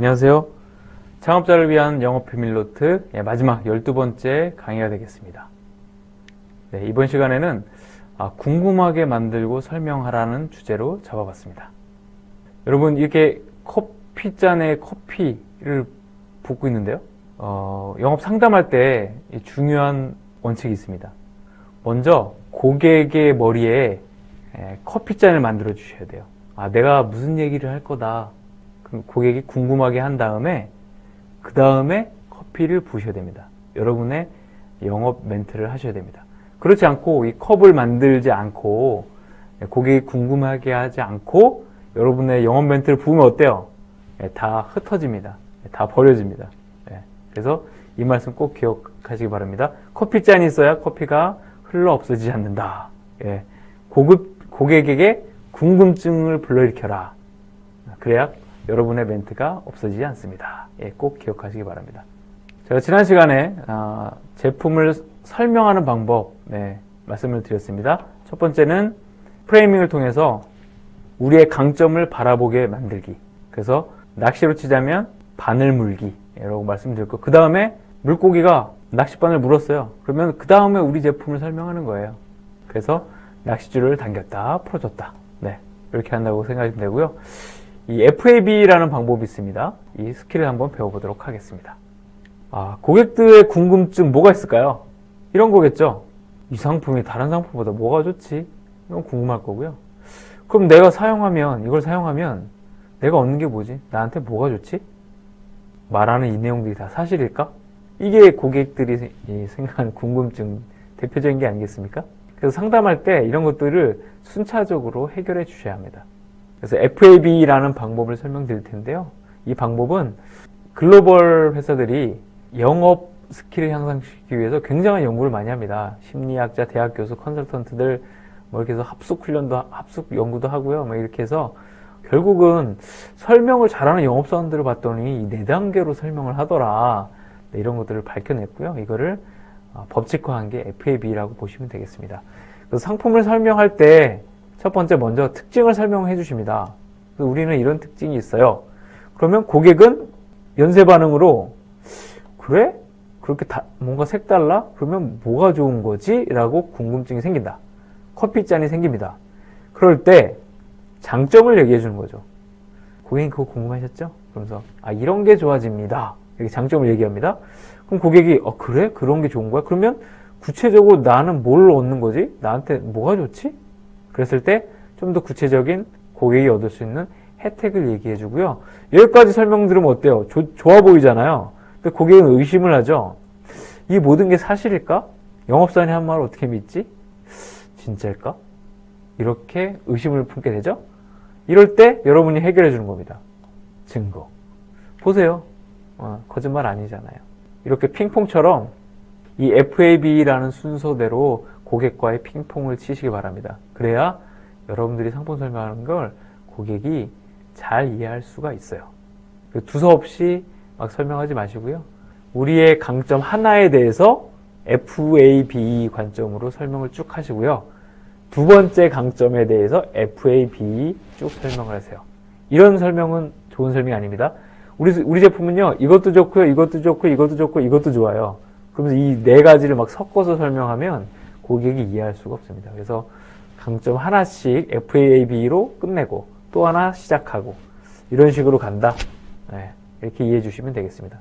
안녕하세요. 창업자를 위한 영업 비밀 노트 예, 마지막 12번째 강의가 되겠습니다. 네, 이번 시간에는 아, 궁금하게 만들고 설명하라는 주제로 잡아봤습니다. 여러분 이렇게 커피잔에 커피를 붓고 있는데요. 어, 영업 상담할 때이 중요한 원칙이 있습니다. 먼저 고객의 머리에 에, 커피잔을 만들어 주셔야 돼요. 아, 내가 무슨 얘기를 할 거다. 고객이 궁금하게 한 다음에 그 다음에 커피를 부으셔야 됩니다. 여러분의 영업 멘트를 하셔야 됩니다. 그렇지 않고 이 컵을 만들지 않고 고객이 궁금하게 하지 않고 여러분의 영업 멘트를 부으면 어때요? 예, 다 흩어집니다. 예, 다 버려집니다. 예, 그래서 이 말씀 꼭 기억하시기 바랍니다. 커피잔이 있어야 커피가 흘러 없어지지 않는다. 예, 고급 고객에게 궁금증을 불러일으켜라. 그래야 여러분의 멘트가 없어지지 않습니다. 예, 꼭 기억하시기 바랍니다. 제가 지난 시간에 아, 제품을 설명하는 방법 네, 말씀을 드렸습니다. 첫 번째는 프레이밍을 통해서 우리의 강점을 바라보게 만들기. 그래서 낚시로 치자면 바늘 물기 라고 말씀드렸고 그 다음에 물고기가 낚싯바늘 물었어요. 그러면 그 다음에 우리 제품을 설명하는 거예요. 그래서 낚시줄을 당겼다 풀어줬다. 네, 이렇게 한다고 생각하시면 되고요. 이 FAB라는 방법이 있습니다. 이 스킬을 한번 배워보도록 하겠습니다. 아, 고객들의 궁금증 뭐가 있을까요? 이런 거겠죠? 이 상품이 다른 상품보다 뭐가 좋지? 이건 궁금할 거고요. 그럼 내가 사용하면, 이걸 사용하면 내가 얻는 게 뭐지? 나한테 뭐가 좋지? 말하는 이 내용들이 다 사실일까? 이게 고객들이 이 생각하는 궁금증 대표적인 게 아니겠습니까? 그래서 상담할 때 이런 것들을 순차적으로 해결해 주셔야 합니다. 그래서 FAB라는 방법을 설명드릴 텐데요. 이 방법은 글로벌 회사들이 영업 스킬을 향상시키기 위해서 굉장한 연구를 많이 합니다. 심리학자, 대학 교수, 컨설턴트들 뭐 이렇게 해서 합숙 훈련도 합숙 연구도 하고요. 뭐 이렇게 해서 결국은 설명을 잘하는 영업사원들을 봤더니 이네 단계로 설명을 하더라. 네, 이런 것들을 밝혀냈고요. 이거를 어, 법칙화한 게 FAB라고 보시면 되겠습니다. 그래서 상품을 설명할 때 첫 번째 먼저 특징을 설명해 주십니다. 우리는 이런 특징이 있어요. 그러면 고객은 연쇄 반응으로 그래? 그렇게 다, 뭔가 색달라? 그러면 뭐가 좋은 거지? 라고 궁금증이 생긴다. 커피잔이 생깁니다. 그럴 때 장점을 얘기해 주는 거죠. 고객님 그거 궁금하셨죠? 그러면서 아 이런 게 좋아집니다. 이렇게 장점을 얘기합니다. 그럼 고객이 어 그래? 그런 게 좋은 거야? 그러면 구체적으로 나는 뭘 얻는 거지? 나한테 뭐가 좋지? 그랬을 때 좀 더 구체적인 고객이 얻을 수 있는 혜택을 얘기해 주고요. 여기까지 설명 들으면 어때요? 조- 좋아 보이잖아요. 근데 고객은 의심을 하죠. 이 모든 게 사실일까? 영업사원이 한 말을 어떻게 믿지? 진짜일까? 이렇게 의심을 품게 되죠? 이럴 때 여러분이 해결해 주는 겁니다. 증거. 보세요. 어, 거짓말 아니잖아요. 이렇게 핑퐁처럼 이 FAB라는 순서대로 고객과의 핑퐁을 치시기 바랍니다. 그래야 여러분들이 상품 설명하는 걸 고객이 잘 이해할 수가 있어요. 그 두서없이 막 설명하지 마시고요. 우리의 강점 하나에 대해서 FAB 관점으로 설명을 쭉 하시고요. 두 번째 강점에 대해서 FAB 쭉 설명을 하세요. 이런 설명은 좋은 설명이 아닙니다. 우리, 우리 제품은요, 이것도 좋고요, 이것도 좋고, 이것도 좋고, 이것도 좋아요. 그러면서 이 네 가지를 막 섞어서 설명하면 고객이 이해할 수가 없습니다. 그래서 강점 하나씩 FAB로 끝내고 또 하나 시작하고 이런 식으로 간다. 네, 이렇게 이해해 주시면 되겠습니다.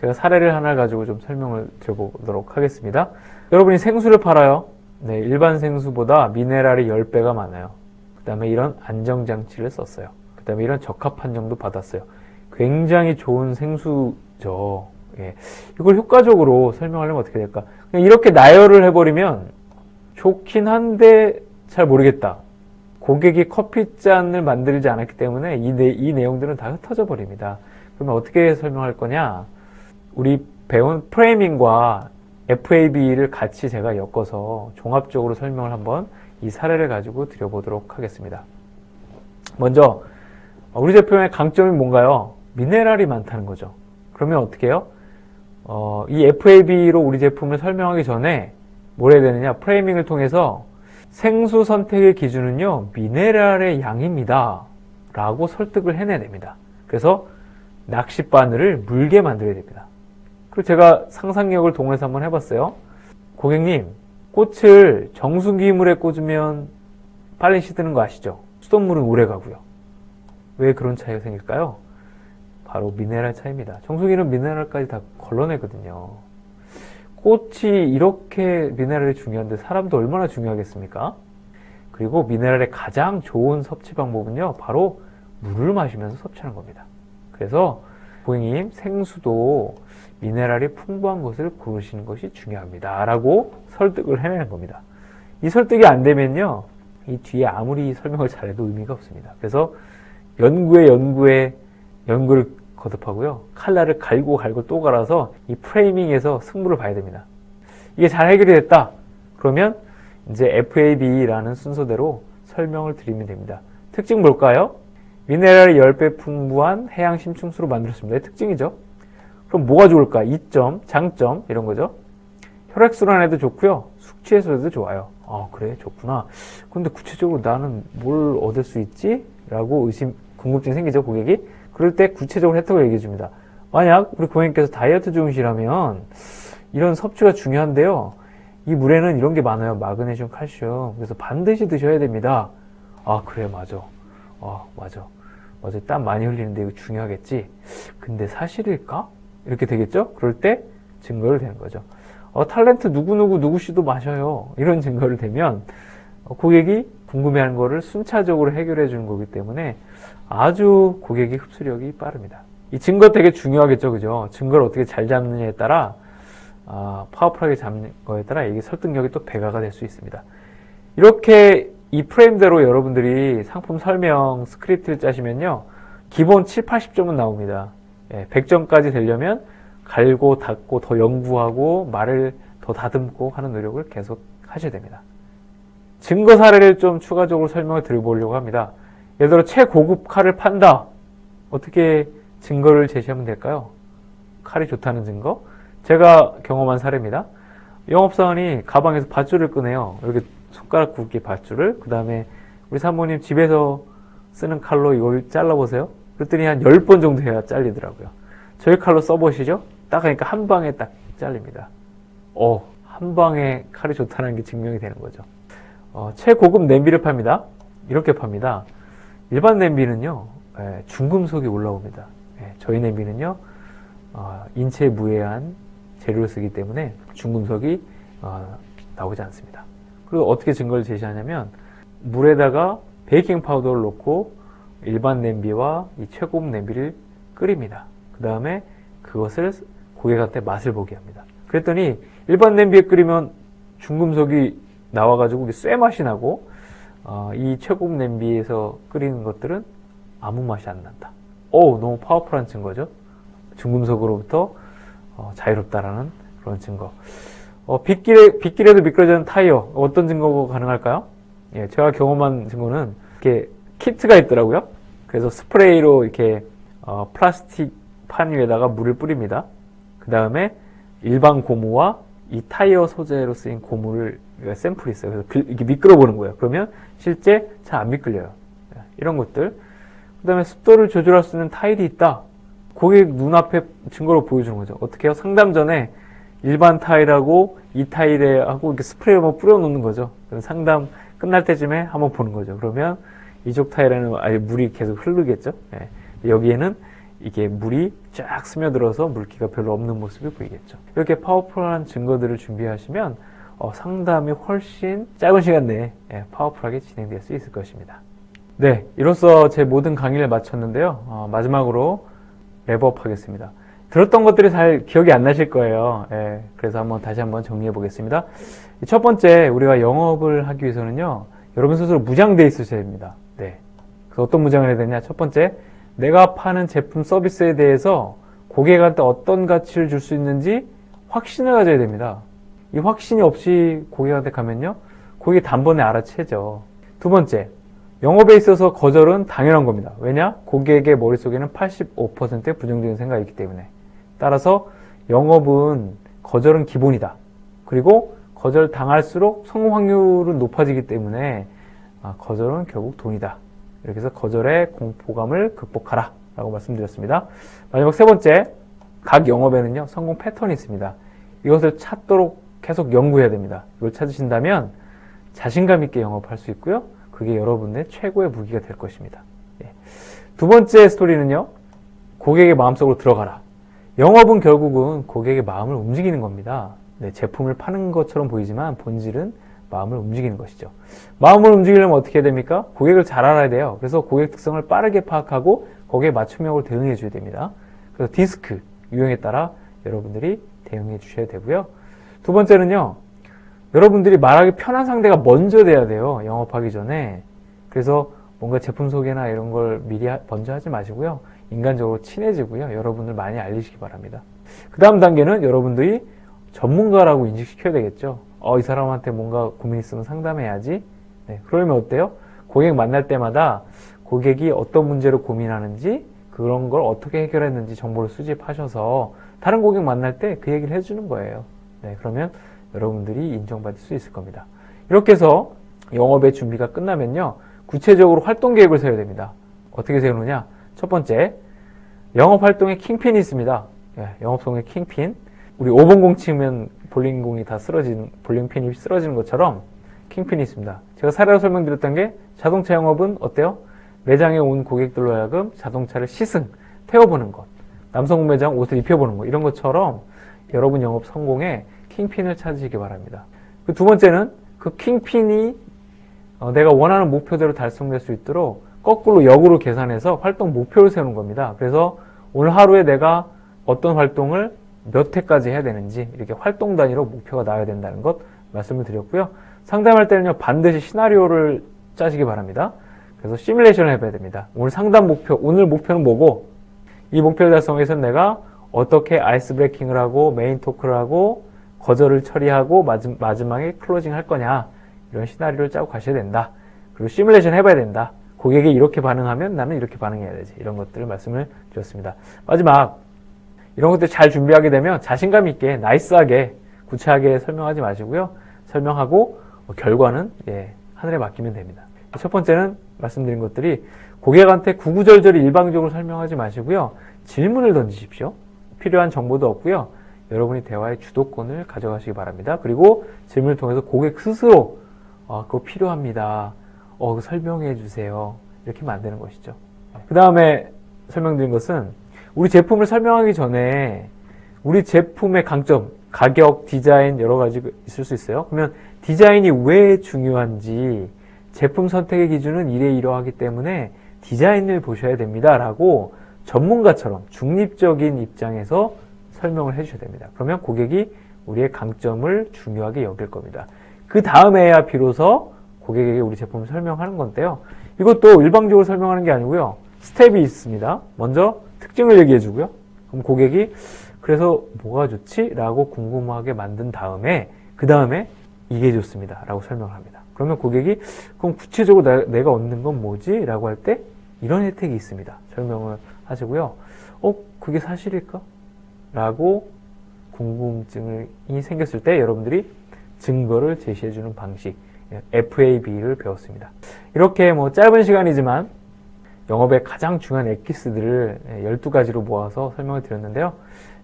제가 사례를 하나 가지고 좀 설명을 드려보도록 하겠습니다. 여러분이 생수를 팔아요. 네, 일반 생수보다 미네랄이 10배가 많아요. 그 다음에 이런 안정장치를 썼어요. 그 다음에 이런 적합 판정도 받았어요. 굉장히 좋은 생수죠. 예. 이걸 효과적으로 설명하려면 어떻게 될까? 그냥 이렇게 나열을 해버리면 좋긴 한데 잘 모르겠다. 고객이 커피잔을 만들지 않았기 때문에 이, 내, 이 내용들은 다 흩어져 버립니다. 그러면 어떻게 설명할 거냐? 우리 배운 프레이밍과 FAB를 같이 제가 엮어서 종합적으로 설명을 한번 이 사례를 가지고 드려보도록 하겠습니다. 먼저 우리 제품의 강점이 뭔가요? 미네랄이 많다는 거죠. 그러면 어떻게 해요? 어, 이 FAB로 우리 제품을 설명하기 전에 뭘 해야 되느냐? 프레이밍을 통해서 생수 선택의 기준은요, 미네랄의 양입니다. 라고 설득을 해내야 됩니다. 그래서 낚시 바늘을 물게 만들어야 됩니다. 그리고 제가 상상력을 동원해서 한번 해봤어요. 고객님, 꽃을 정수기 물에 꽂으면 빨리 시드는 거 아시죠? 수돗물은 오래 가고요. 왜 그런 차이가 생길까요? 바로 미네랄 차이입니다. 정수기는 미네랄까지 다 걸러내거든요. 꽃이 이렇게 미네랄이 중요한데 사람도 얼마나 중요하겠습니까? 그리고 미네랄의 가장 좋은 섭취 방법은요, 바로 물을 마시면서 섭취하는 겁니다. 그래서 고객님 생수도 미네랄이 풍부한 것을 고르시는 것이 중요합니다. 라고 설득을 해내는 겁니다. 이 설득이 안 되면요, 이 뒤에 아무리 설명을 잘해도 의미가 없습니다. 그래서 연구에 연구에 연구를 거듭하고요. 칼날을 갈고 갈고 또 갈아서 이 프레이밍에서 승부를 봐야 됩니다. 이게 잘 해결이 됐다. 그러면 이제 FAB라는 순서대로 설명을 드리면 됩니다. 특징 뭘까요? 미네랄이 10배 풍부한 해양 심층수로 만들었습니다. 이 특징이죠. 그럼 뭐가 좋을까? 이점, 장점 이런 거죠. 혈액순환에도 좋고요. 숙취 해소에도 좋아요. 아 그래 좋구나. 근데 구체적으로 나는 뭘 얻을 수 있지? 라고 의심, 궁금증이 생기죠 고객이. 그럴 때 구체적으로 혜택을 얘기해 줍니다. 만약 우리 고객님께서 다이어트 중이시라면 이런 섭취가 중요한데요. 이 물에는 이런 게 많아요. 마그네슘, 칼슘. 그래서 반드시 드셔야 됩니다. 아 그래 맞아. 아 맞아. 맞아. 땀 많이 흘리는데 이거 중요하겠지. 근데 사실일까? 이렇게 되겠죠? 그럴 때 증거를 되는 거죠. 어, 탤런트 누구누구 누구씨도 마셔요. 이런 증거를 대면 어, 고객이 궁금해하는 거를 순차적으로 해결해 주는 거기 때문에 아주 고객의 흡수력이 빠릅니다. 이 증거 되게 중요하겠죠, 그죠? 증거를 어떻게 잘 잡느냐에 따라 아, 파워풀하게 잡는 거에 따라 이게 설득력이 또 배가가 될 수 있습니다. 이렇게 이 프레임대로 여러분들이 상품 설명 스크립트를 짜시면요. 기본 7, 80점은 나옵니다. 예, 100점까지 되려면 갈고 닦고 더 연구하고 말을 더 다듬고 하는 노력을 계속 하셔야 됩니다. 증거 사례를 좀 추가적으로 설명을 드려보려고 합니다. 예를 들어 최고급 칼을 판다. 어떻게 증거를 제시하면 될까요? 칼이 좋다는 증거? 제가 경험한 사례입니다. 영업사원이 가방에서 밧줄을 꺼내요. 이렇게 손가락 굵기 밧줄을. 그 다음에 우리 사모님 집에서 쓰는 칼로 이걸 잘라보세요. 그랬더니 한 10번 정도 해야 잘리더라고요. 저희 칼로 써보시죠? 딱 하니까 한 방에 딱 잘립니다. 어, 한 방에 칼이 좋다는 게 증명이 되는 거죠. 어, 최고급 냄비를 팝니다. 이렇게 팝니다. 일반 냄비는요, 예, 중금속이 올라옵니다. 예, 저희 냄비는요, 어, 인체에 무해한 재료를 쓰기 때문에 중금속이 어, 나오지 않습니다. 그리고 어떻게 증거를 제시하냐면 물에다가 베이킹 파우더를 넣고 일반 냄비와 이 최고급 냄비를 끓입니다. 그 다음에 그것을 고객한테 맛을 보게 합니다. 그랬더니 일반 냄비에 끓이면 중금속이 나와가지고 쇠 맛이 나고 어, 이 최고급 냄비에서 끓이는 것들은 아무 맛이 안 난다. 오, 너무 파워풀한 증거죠. 중금속으로부터 어, 자유롭다라는 그런 증거. 어, 빗길에, 빗길에도 미끄러지는 타이어. 어떤 증거가 가능할까요? 예, 제가 경험한 증거는 이렇게 키트가 있더라고요. 그래서 스프레이로 이렇게 어, 플라스틱 판 위에다가 물을 뿌립니다. 그 다음에 일반 고무와 이 타이어 소재로 쓰인 고무를 샘플이 있어요. 그래서 그- 이렇게 미끄러 보는 거예요. 그러면 실제 잘 안 미끌려요. 예, 이런 것들. 그 다음에 습도를 조절할 수 있는 타일이 있다. 고객 눈앞에 증거로 보여주는 거죠. 어떻게 해요? 상담 전에 일반 타일하고 이 타일에 하고 이렇게 스프레이 한번 뿌려 놓는 거죠. 상담 끝날 때쯤에 한번 보는 거죠. 그러면 이쪽 타일에는 아예 물이 계속 흐르겠죠. 예. 여기에는 이게 물이 쫙 스며들어서 물기가 별로 없는 모습이 보이겠죠. 이렇게 파워풀한 증거들을 준비하시면 어, 상담이 훨씬 짧은 시간 내에 예, 파워풀하게 진행될 수 있을 것입니다. 네, 이로써 제 모든 강의를 마쳤는데요. 어, 마지막으로 랩업 하겠습니다. 들었던 것들이 잘 기억이 안 나실 거예요. 예, 그래서 한번 다시 한번 정리해 보겠습니다. 첫 번째, 우리가 영업을 하기 위해서는요, 여러분 스스로 무장돼 있으셔야 됩니다. 네. 그래서 어떤 무장을 해야 되냐? 첫 번째, 내가 파는 제품 서비스에 대해서 고객한테 어떤 가치를 줄 수 있는지 확신을 가져야 됩니다. 이 확신이 없이 고객한테 가면요, 고객이 단번에 알아채죠. 두 번째, 영업에 있어서 거절은 당연한 겁니다. 왜냐? 고객의 머릿속에는 85%의 부정적인 생각이 있기 때문에. 따라서 영업은 거절은 기본이다. 그리고 거절 당할수록 성공 확률은 높아지기 때문에 아, 거절은 결국 돈이다. 이렇게 해서 거절의 공포감을 극복하라. 라고 말씀드렸습니다. 마지막 세 번째, 각 영업에는요, 성공 패턴이 있습니다. 이것을 찾도록 계속 연구해야 됩니다. 이걸 찾으신다면 자신감 있게 영업할 수 있고요. 그게 여러분의 최고의 무기가 될 것입니다. 예. 두 번째 스토리는요, 고객의 마음속으로 들어가라. 영업은 결국은 고객의 마음을 움직이는 겁니다. 네, 제품을 파는 것처럼 보이지만 본질은 마음을 움직이는 것이죠. 마음을 움직이려면 어떻게 해야 됩니까? 고객을 잘 알아야 돼요. 그래서 고객 특성을 빠르게 파악하고 거기에 맞춤형으로 대응해 줘야 됩니다. 그래서 디스크 유형에 따라 여러분들이 대응해 주셔야 되고요. 두 번째는요. 여러분들이 말하기 편한 상대가 먼저 돼야 돼요. 영업하기 전에. 그래서 뭔가 제품 소개나 이런 걸 미리 하- 먼저 하지 마시고요. 인간적으로 친해지고요. 여러분을 많이 알리시기 바랍니다. 그 다음 단계는 여러분들이 전문가라고 인식시켜야 되겠죠. 어, 이 사람한테 뭔가 고민 있으면 상담해야지. 네, 그러면 어때요? 고객 만날 때마다 고객이 어떤 문제로 고민하는지 그런 걸 어떻게 해결했는지 정보를 수집하셔서 다른 고객 만날 때 그 얘기를 해주는 거예요. 네, 그러면 여러분들이 인정받을 수 있을 겁니다. 이렇게 해서 영업의 준비가 끝나면요. 구체적으로 활동 계획을 세워야 됩니다. 어떻게 세우느냐? 첫 번째, 영업 활동에 킹핀이 있습니다. 예, 영업성의 킹핀. 우리 5번공 치면 볼링공이 다 쓰러지는, 볼링핀이 쓰러지는 것처럼 킹핀이 있습니다. 제가 사례로 설명드렸던 게 자동차 영업은 어때요? 매장에 온 고객들로 하여금 자동차를 시승, 태워보는 것. 남성 매장 옷을 입혀보는 것. 이런 것처럼 여러분 영업 성공에 킹핀을 찾으시기 바랍니다. 그 두 번째는 그 킹핀이 어, 내가 원하는 목표대로 달성될 수 있도록 거꾸로 역으로 계산해서 활동 목표를 세우는 겁니다. 그래서 오늘 하루에 내가 어떤 활동을 몇 회까지 해야 되는지 이렇게 활동 단위로 목표가 나와야 된다는 것 말씀을 드렸고요. 상담할 때는요 반드시 시나리오를 짜시기 바랍니다. 그래서 시뮬레이션을 해봐야 됩니다. 오늘 상담 목표, 오늘 목표는 뭐고 이 목표를 달성하기 위해서 내가 어떻게 아이스 브레이킹을 하고 메인 토크를 하고 거절을 처리하고 마지, 마지막 에 클로징 할 거냐 이런 시나리오를 짜고 가셔야 된다. 그리고 시뮬레이션 해봐야 된다. 고객이 이렇게 반응하면 나는 이렇게 반응해야 되지. 이런 것들을 말씀을 드렸습니다. 마지막 이런 것들 잘 준비하게 되면 자신감 있게 나이스하게 구체하게 설명하지 마시고요. 설명하고 어, 결과는 예, 하늘에 맡기면 됩니다. 첫 번째는 말씀드린 것들이 고객한테 구구절절히 일방적으로 설명하지 마시고요. 질문을 던지십시오. 필요한 정보도 없고요. 여러분이 대화의 주도권을 가져가시기 바랍니다. 그리고 질문을 통해서 고객 스스로 아, 그거 필요합니다. 어, 그거 설명해 주세요. 이렇게 만드는 것이죠. 그 다음에 설명드린 것은 우리 제품을 설명하기 전에 우리 제품의 강점, 가격, 디자인 여러 가지 있을 수 있어요. 그러면 디자인이 왜 중요한지 제품 선택의 기준은 이래 이러하기 때문에 디자인을 보셔야 됩니다. 라고 전문가처럼 중립적인 입장에서 설명을 해주셔야 됩니다. 그러면 고객이 우리의 강점을 중요하게 여길 겁니다. 그 다음에야 비로소 고객에게 우리 제품을 설명하는 건데요. 이것도 일방적으로 설명하는 게 아니고요. 스텝이 있습니다. 먼저 특징을 얘기해 주고요. 그럼 고객이 그래서 뭐가 좋지? 라고 궁금하게 만든 다음에 그 다음에 이게 좋습니다. 라고 설명을 합니다. 그러면 고객이 그럼 구체적으로 나- 내가 얻는 건 뭐지? 라고 할 때 이런 혜택이 있습니다. 설명을 하시고요. 어, 그게 사실일까? 라고 궁금증이 생겼을 때 여러분들이 증거를 제시해 주는 방식 FAB를 배웠습니다. 이렇게 뭐 짧은 시간이지만 영업의 가장 중요한 엑기스들을 12가지로 모아서 설명을 드렸는데요.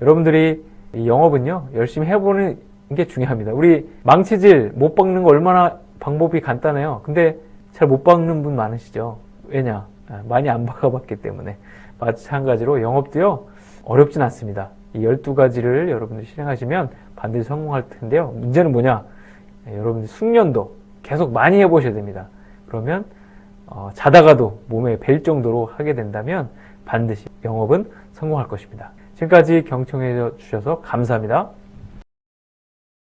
여러분들이 이 영업은요, 열심히 해보는 게 중요합니다. 우리 망치질 못 박는 거 얼마나 방법이 간단해요. 근데 잘 못 박는 분 많으시죠? 왜냐? 아, 많이 안 박아봤기 때문에. 마찬가지로 영업도요, 어렵진 않습니다. 이 12가지를 여러분들이 실행하시면 반드시 성공할 텐데요. 문제는 뭐냐? 예, 여러분들 숙련도 계속 많이 해보셔야 됩니다. 그러면 어, 자다가도 몸에 벨 정도로 하게 된다면 반드시 영업은 성공할 것입니다. 지금까지 경청해 주셔서 감사합니다.